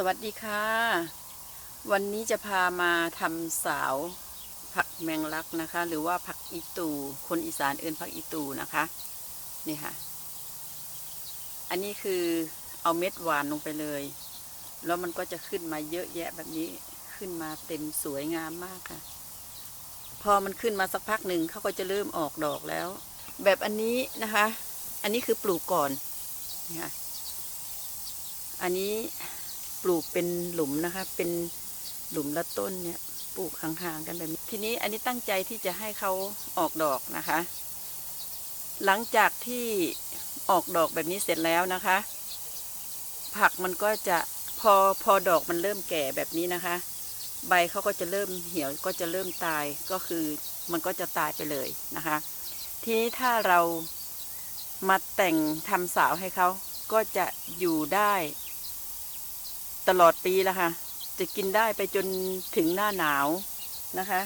สวัสดีค่ะ วันนี้จะพามาทำสาวผักแมงลักนะคะ หรือว่าผักอีตู คนอีสานเอิ้นผักอีตูนะคะนี่ค่ะ อันนี้คือเอาเม็ดหวานลงไปเลย แล้วมันก็จะขึ้นมาเยอะแยะแบบนี้ขึ้นมาเต็มสวยงามมากค่ะ พอมันขึ้นมาสักพักหนึ่งเขาก็จะเริ่มออกดอกแล้ว แบบอันนี้นะคะ อันนี้คือปลูกก่อนนี่ค่ะอันนี้ ลูกเป็นหลุมนะคะ เป็นหลุมละต้นเนี่ยปลูกห่างๆกันแบบนี้ ทีนี้อันนี้ตั้งใจที่จะให้เขาออกดอกนะคะ หลังจากที่ออกดอกแบบนี้เสร็จแล้วนะคะ ผักมันก็จะพอพอดอกมันเริ่มแก่แบบนี้นะคะ ใบเขาก็จะเริ่มเหี่ยวก็จะเริ่มตายก็คือมันก็จะตายไปเลยนะคะ ทีนี้ถ้าเรามาแต่งทำสาวให้เขาก็จะอยู่ได้ ตลอดปีแล้วค่ะ จะกินได้ไปจนถึงหน้าหนาวนะคะ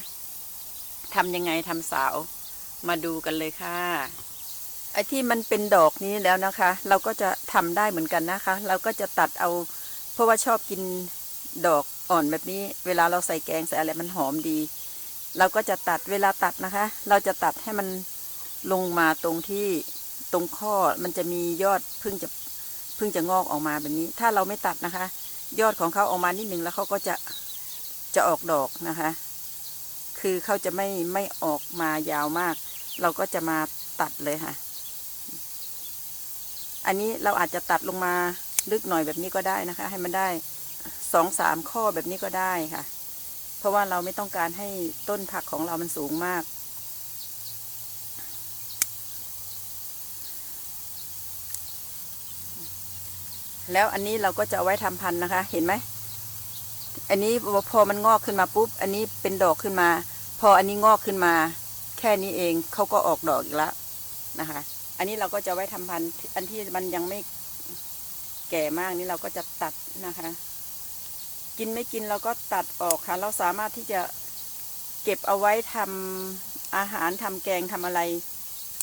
ทำยังไงทำสาว มาดูกันเลยค่ะ ไอ้ที่มันเป็นดอกนี้แล้วนะคะ เราก็จะทำได้เหมือนกันนะคะ เราก็จะตัดเอา เพราะว่าชอบกินดอกอ่อนแบบนี้ เวลาเราใส่แกงใส่อะไรมันหอมดี เราก็จะตัดเวลาตัดนะคะ เราจะตัดให้มันลงมาตรงที่ตรงข้อมันจะมียอดเพิ่งจะเพิ่งจะงอกออกมาแบบนี้ ถ้าเราไม่ตัดนะคะ ยอดของเขาออกมานิดหนึ่งแล้วเขาก็จะจะออกดอกนะคะ คือเขาจะไม่ไม่ออกมายาวมาก เราก็จะมาตัดเลยค่ะ อันนี้เราอาจจะตัดลงมาลึกหน่อยแบบนี้ก็ได้นะคะ ให้มันได้สองสามข้อแบบนี้ก็ได้ค่ะ เพราะว่าเราไม่ต้องการให้ต้นผักของเรามันสูงมาก แล้วอันนี้เราก็จะเอาไว้ทำพันธุ์นะคะ เห็นไหมอันนี้พอมันงอกขึ้นมาปุ๊บ อันนี้เป็นดอกขึ้นมา พออันนี้งอกขึ้นมา แค่นี้เองเขาก็ออกดอกอีกแล้วนะคะ อันนี้เราก็จะไว้ทำพันธุ์อันที่มันยังไม่แก่มากนี่เราก็จะตัดนะคะ กินไม่กินเราก็ตัดออกค่ะ เราสามารถที่จะเก็บเอาไว้ทำอาหารทำแกงทำอะไร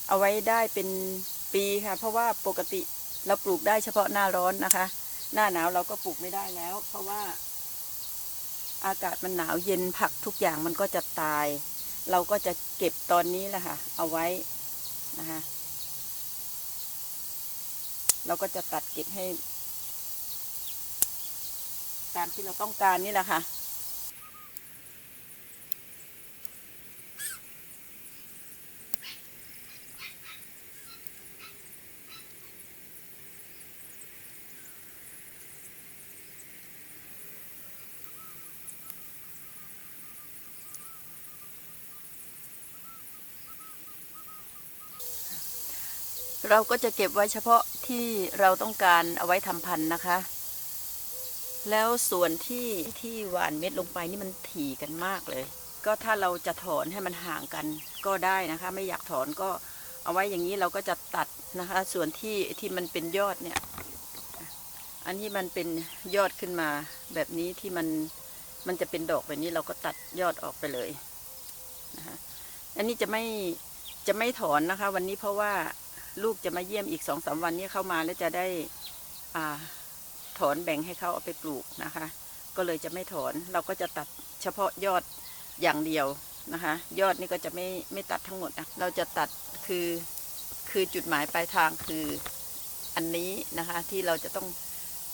เอาไว้ได้เป็นปีค่ะ เพราะว่าปกติ เราปลูกได้เฉพาะหน้าร้อนนะคะ หน้าหนาวเราก็ปลูกไม่ได้แล้ว เพราะว่า อากาศมันหนาวเย็นผักทุกอย่างมันก็จะตาย เราก็จะเก็บตอนนี้แหละค่ะ เอาไว้นะคะเราก็จะตัดเก็บให้ ตามที่เราต้องการนี่แหละค่ะ เราก็จะเก็บไว้เฉพาะที่เราต้องการเอาไว้ทำพันธุ์นะคะ แล้วส่วนที่ที่หวานเม็ดลงไปนี่มันถี่กันมากเลย ก็ถ้าเราจะถอนให้มันห่างกันก็ได้นะคะ ไม่อยากถอนก็เอาไว้อย่างนี้เราก็จะตัดนะคะ ส่วนที่ที่มันเป็นยอดเนี่ย อันที่มันเป็นยอดขึ้นมาแบบนี้ที่มันมันจะเป็นดอกแบบนี้เราก็ตัดยอดออกไปเลยนะคะ อันนี้จะไม่จะไม่ถอนนะคะ วันนี้เพราะว่า ลูกจะมาเยี่ยมอีกสองสามวันนี้เข้ามาแล้วจะได้อถอนแบ่งให้เขาเอาไปปลูกนะคะ ก็เลยจะไม่ถอนเราก็จะตัดเฉพาะยอดอย่างเดียวนะคะ ยอดนี่ก็จะไม่ไม่ตัดทั้งหมดนะเราจะตัดคือคือจุดหมายปลายทางคืออันนี้นะคะ ที่เราจะต้อง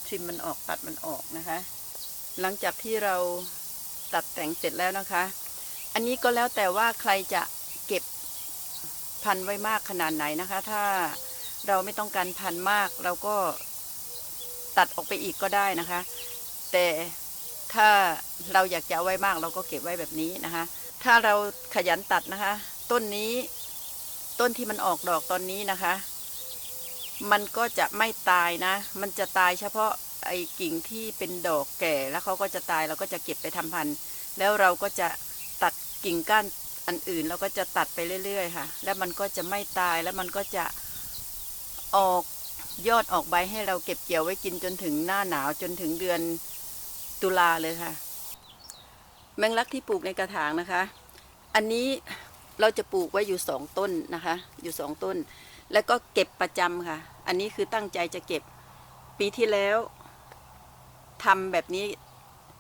ทริมมันออกตัดมันออกนะคะ หลังจากที่เราตัดแต่งเสร็จแล้วนะคะ อันนี้ก็แล้วแต่ว่าใครจะ พันไว้มากขนาดไหนนะคะ ถ้าเราไม่ต้องการพันมากเราก็ตัดออกไปอีกก็ได้นะคะ แต่ถ้าเราอยากจะเอาไว้มากเราก็เก็บไว้แบบนี้นะคะ ถ้าเราขยันตัดนะคะ ต้นนี้ต้นที่มันออกดอกตอนนี้นะคะ มันก็จะไม่ตายนะ มันจะตายเฉพาะไอ้กิ่งที่เป็นดอกแก่แล้วเขาก็จะตายเราก็จะเก็บไปทำพันธุ์ แล้วเราก็จะตัดกิ่งก้าน อันอื่นเราก็จะตัดไปเรื่อย ๆ ค่ะ แล้วมันก็จะไม่ตายแล้วมันก็จะออกยอดออกใบให้เราเก็บเกี่ยวไว้กินจนถึงหน้าหนาวจนถึงเดือนตุลาเลยค่ะ แมงลักที่ปลูกในกระถางนะคะ อันนี้เราจะปลูกไว้อยู่สองต้นนะคะ อยู่สองต้น แล้วก็เก็บประจำค่ะ อันนี้คือตั้งใจจะเก็บปีที่แล้วทำแบบนี้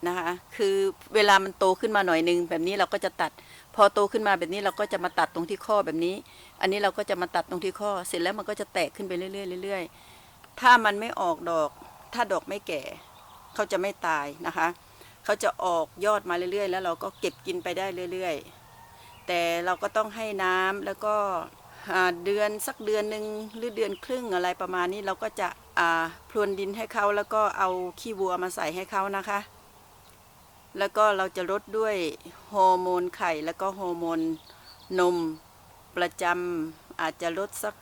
นะคะ คือเวลามันโตขึ้นมาหน่อยนึงแบบนี้เราก็จะตัด พอโตขึ้นมาแบบนี้เราก็จะมาตัดตรงที่ข้อแบบนี้ อันนี้เราก็จะมาตัดตรงที่ข้อ เสร็จแล้วมันก็จะแตกขึ้นไปเรื่อยๆเรื่อยๆ ถ้ามันไม่ออกดอก ถ้าดอกไม่แก่ เขาจะไม่ตายนะคะ เขาจะออกยอดมาเรื่อยๆ แล้วเราก็เก็บกินไปได้เรื่อยๆ แต่เราก็ต้องให้น้ำแล้วก็เดือนสักเดือนหนึ่งหรือเดือนครึ่งอะไรประมาณนี้เราก็จะพรวนดินให้เขาแล้วก็เอาขี้วัวมาใส่ให้เขานะคะ แล้วก็เราจะลดด้วยฮอร์โมนไข่แล้วก็ฮอร์โมนนมประจำอาจจะลดสัก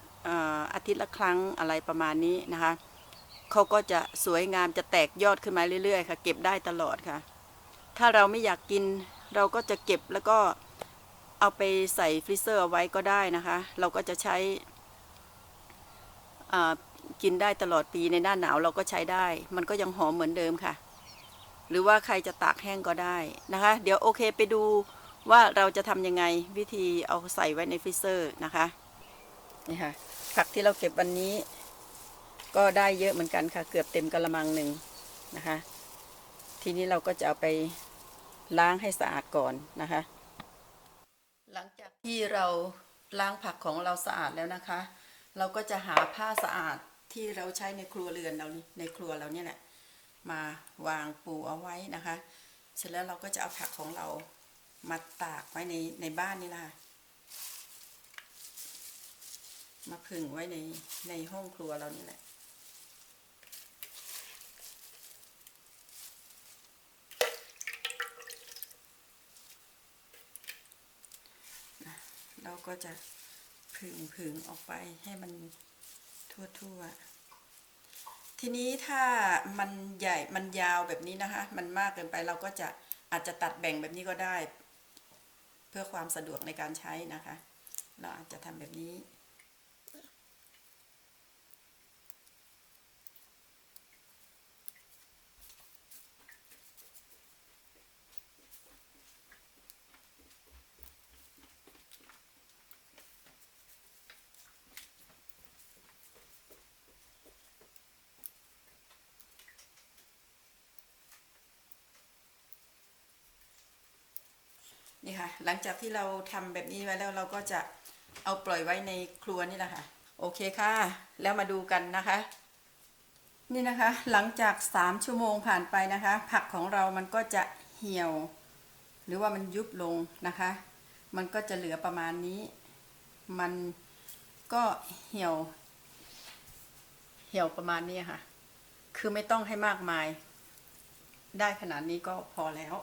อาทิตย์ละครั้งอะไรประมาณนี้นะคะเขาก็จะสวยงามจะแตกยอดขึ้นมาเรื่อยๆค่ะ เก็บได้ตลอดค่ะ ถ้าเราไม่อยากกินเราก็จะเก็บแล้วก็เอาไปใส่ฟรีเซอร์เอาไว้ก็ได้นะคะ เราก็จะใช้อ่ากินได้ตลอดปีในหน้าหนาวเราก็ใช้ได้ มันก็ยังหอมเหมือนเดิมค่ะ หรือว่าใครจะตากแห้งก็ได้นะคะ เดี๋ยวโอเคไปดูว่าเราจะทำยังไงวิธีเอาใส่ไว้ในฟรีเซอร์นะคะนี่ค่ะผักที่เราเก็บวันนี้ ก็ได้เยอะเหมือนกันค่ะ เกือบเต็มกระมังหนึ่งนะคะ ทีนี้เราก็จะเอาไปล้างให้สะอาดก่อนนะคะ หลังจากที่เราล้างผักของเราสะอาดแล้วนะคะ เราก็จะหาผ้าสะอาดที่เราใช้ในครัวเรือนเราในครัวเราเนี่ยแหละ มาวางปูเอาไว้นะคะ เสร็จแล้วเราก็จะเอาผักของเรามาตากไว้ในในบ้านนี่แหละค่ะ มาผึ่งไว้ในในห้องครัวเรานี่แหละ เราก็จะผึ่งผึ่งออกไปให้มันทั่วๆ ทีนี้ถ้ามันใหญ่มันยาวแบบนี้นะคะ มันมากเกินไปเราก็จะอาจจะตัดแบ่งแบบนี้ก็ได้ เพื่อความสะดวกในการใช้นะคะ เราอาจจะทำแบบนี้ นี่ค่ะ หลังจากที่เราทำแบบนี้ไว้แล้วเราก็จะเอาปล่อยไว้ในครัวนี่แหละค่ะ โอเคค่ะ แล้วมาดูกันนะคะ นี่นะคะ หลังจากสามชั่วโมงผ่านไปนะคะ ผักของเรามันก็จะเหี่ยว หรือว่ามันยุบลงนะคะ มันก็จะเหลือประมาณนี้ มันก็เหี่ยว เหี่ยวประมาณนี้ค่ะ คือไม่ต้องให้มากมาย ได้ขนาดนี้ก็พอแล้ว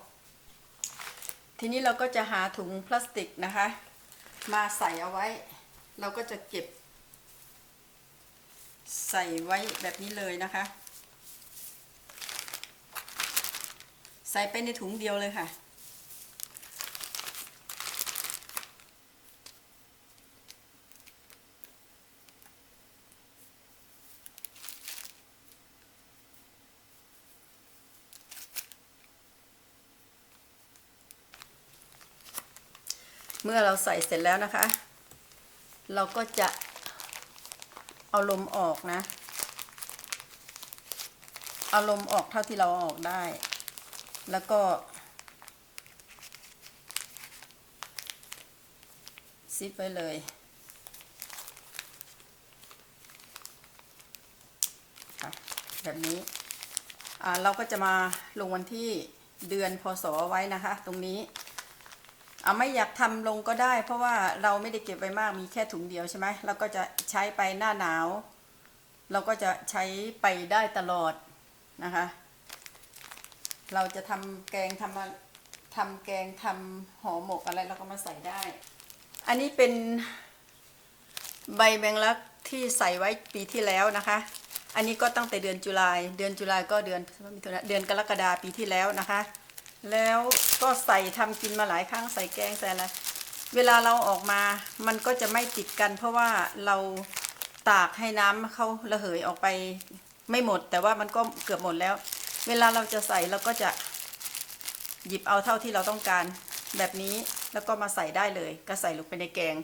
ทีนี้เราก็จะหาถุงพลาสติกนะคะ มาใส่เอาไว้ เราก็จะเก็บ ใส่ไว้แบบนี้เลยนะคะ ใส่ไปในถุงเดียวเลยค่ะ มื่อเราใส่เสร็จแล้วนะคะ เราก็จะเอาลมออกนะ เอาลมออกเท่าที่เราออกได้ แล้วก็ ซิปไว้เลยแบบนี้เราก็จะมาลงวันที่เดือนพศไว้นะคะ ตรงนี้ เอาไม่อยากทำลงก็ได้ เพราะว่าเราไม่ได้เก็บไว้มากมีแค่ถุงเดียวใช่ไหมเราก็จะใช้ไปหน้าหนาว เราก็จะใช้ไปได้ตลอดนะคะ เราจะทำแกงทำมาทำแกงทำห่อหมกอะไรเราก็มาใส่ได้ อันนี้เป็นใบแมงลักที่ใส่ไว้ปีที่แล้วนะคะ อันนี้ก็ตั้งแต่เดือนจุลายเดือนจุลายก็เดือนเดือนกรกฎาปีที่แล้วนะคะ แล้วก็ใส่ทำกินมาหลายครั้งใส่แกงใส่อะไรเวลาเราออกมามันก็จะไม่ติดกัน เพราะว่าเราตากให้น้ำเขาระเหยออกไปไม่หมด แต่ว่ามันก็เกือบหมดแล้ว เวลาเราจะใส่เราก็จะหยิบเอาเท่าที่เราต้องการแบบนี้แล้วก็มาใส่ได้เลย ก็ใส่ลงไปในแกง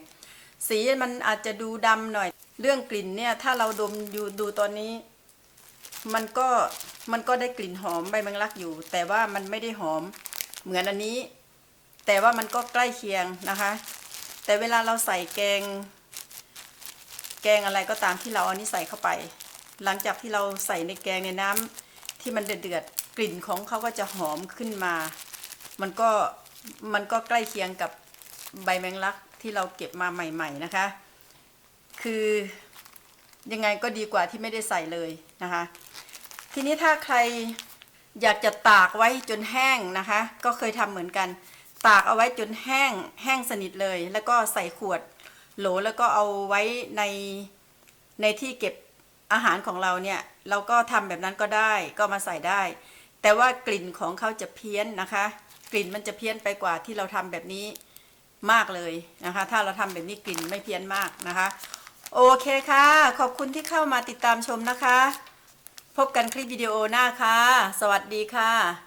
สีมันอาจจะดูดำหน่อย เรื่องกลิ่นเนี่ย ถ้าเราดมอยู่ดูตอนนี้ มันก็ มันก็ได้กลิ่นหอมใบแมงลักอยู่ แต่ว่ามันไม่ได้หอมเหมือนอันนี้ แต่ว่ามันก็ใกล้เคียงนะคะ แต่เวลาเราใส่แกง แกงอะไรก็ตามที่เราเอาอันนี้ใส่เข้าไป หลังจากที่เราใส่ในแกงในน้ำที่มันเดือดๆกลิ่นของเขาก็จะหอมขึ้นมา มันก็มันก็ใกล้เคียงกับใบแมงลักที่เราเก็บมาใหม่ ๆนะคะ คือยังไงก็ดีกว่าที่ไม่ได้ใส่เลยนะคะ ทีนี้ถ้าใครอยากจะตากไว้จนแห้งนะคะ ก็เคยทำเหมือนกัน ตากเอาไว้จนแห้งแห้งสนิทเลย แล้วก็ใส่ขวดโหลแล้วก็เอาไว้ในในที่เก็บอาหารของเราเนี่ย เราก็ทำแบบนั้นก็ได้ก็มาใส่ได้ แต่ว่ากลิ่นของเขาจะเพี้ยนนะคะ กลิ่นมันจะเพี้ยนไปกว่าที่เราทำแบบนี้มากเลยนะคะ ถ้าเราทำแบบนี้กลิ่นไม่เพี้ยนมากนะคะ โอเคค่ะ ขอบคุณที่เข้ามาติดตามชมนะคะ พบกันคลิปวิดีโอหน้าค่ะ สวัสดีค่ะ